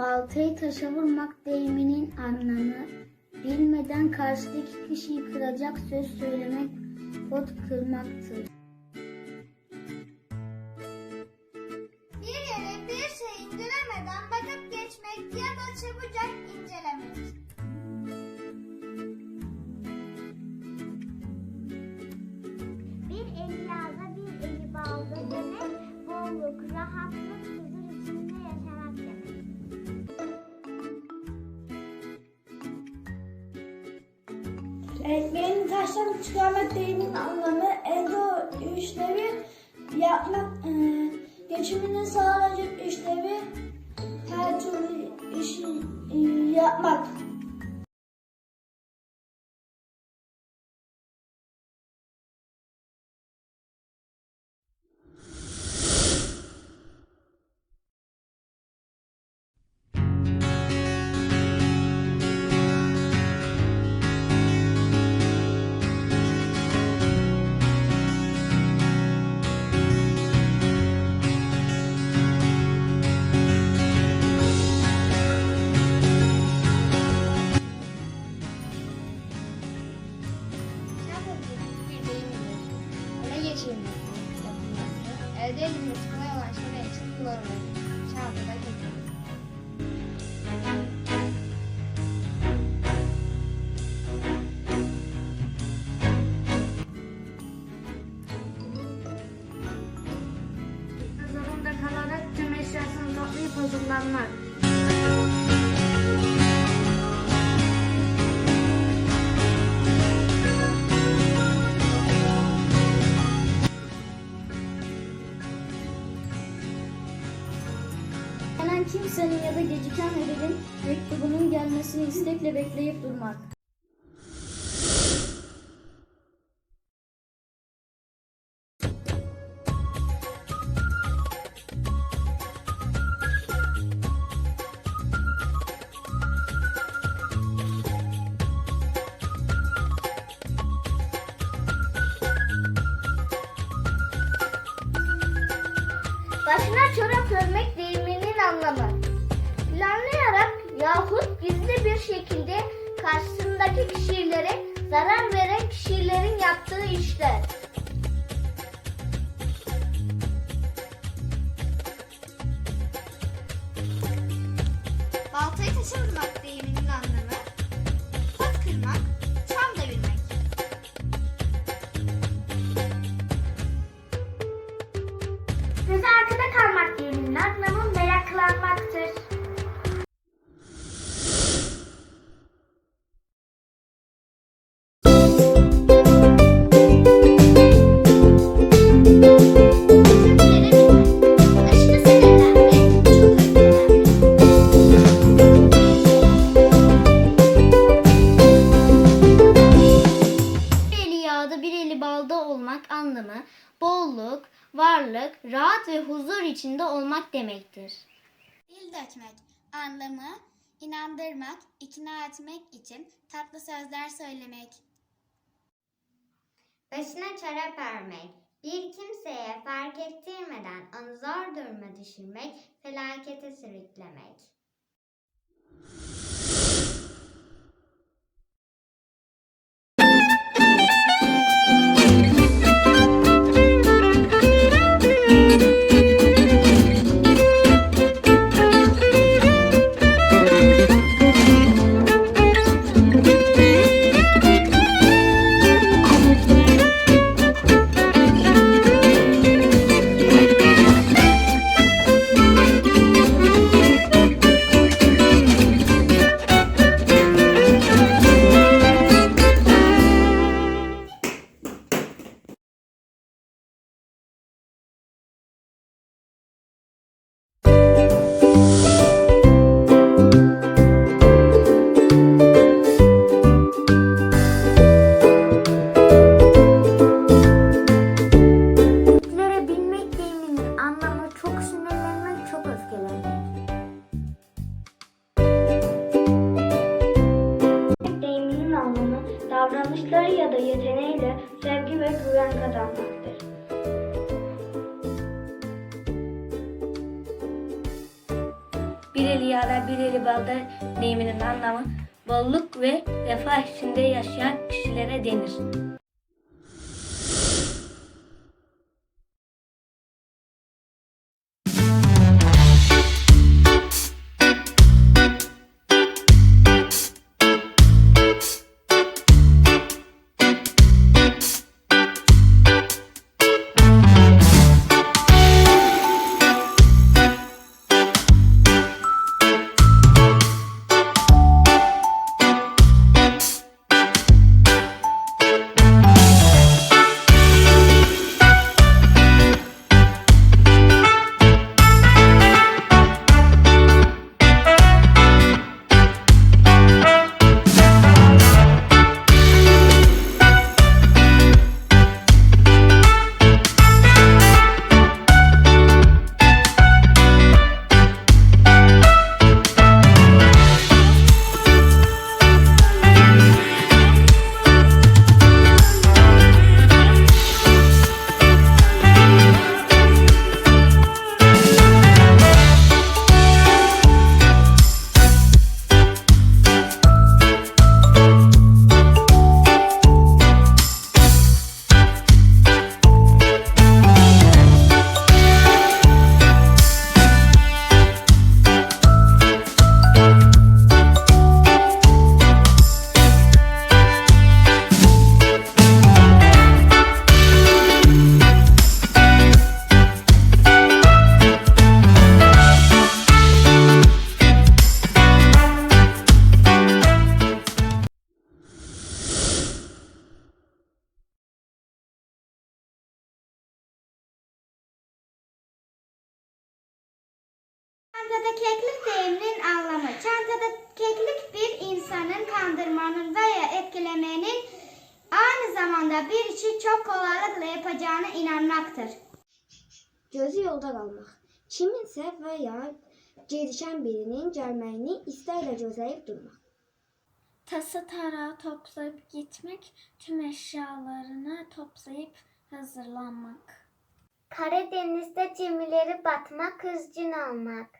Baltayı taşa vurmak deyiminin anlamı bilmeden karşıdaki kişiyi kıracak söz söylemek, pot kırmaktır. Öğretmenin taştan çıkarmak deyiminin anlamı elde o işlevi yapmak, e, geçimini sağlayacak işlevi her türlü işi e, yapmak. Elde edilmesi kolay olan şeyler kullanılır. Çarpıda kesin. Zorunda kalarak tüm eşyasını toplayıp hazırlanmak. Kimsenin ya da geciken elinin mektubunun gelmesini istekle bekleyip durmak. Gizli bir şekilde karşısındaki kişilere zarar veren kişilerin yaptığı işler. Baltayı taşa anlamı bolluk, varlık, rahat ve huzur içinde olmak demektir. Dil dökmek anlamı inandırmak, ikna etmek için tatlı sözler söylemek. Başına çorap örmek, bir kimseye fark ettirmeden onu zor duruma düşürmek, felakete sürüklemek. Yağda bir eli balda deyiminin anlamı bolluk ve refah içinde yaşayan kişilere denir. Çantada keklik deyiminin anlamı. Çantada keklik bir insanın kandırmanın veya etkilemenin aynı zamanda bir işi çok kolaylıkla yapacağına inanmaktır. Gözü yolda qalmaq. Kiminsə və ya gedişən birinin gəlməyini istəklə gözləyib durmaq. Tası tarağı toplayıp gitmek, tüm eşyalarını toplayıp hazırlanmak. Karadeniz'de gemileri batmak, hızcın olmak.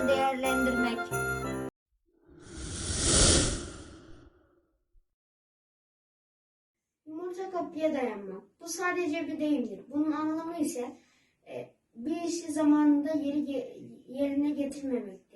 Fırsatları değerlendirmek. Yumurta kapıya dayanmak. Bu sadece bir deyimdir. Bunun anlamı ise e, bir işi zamanında yeri yerine getirmemek.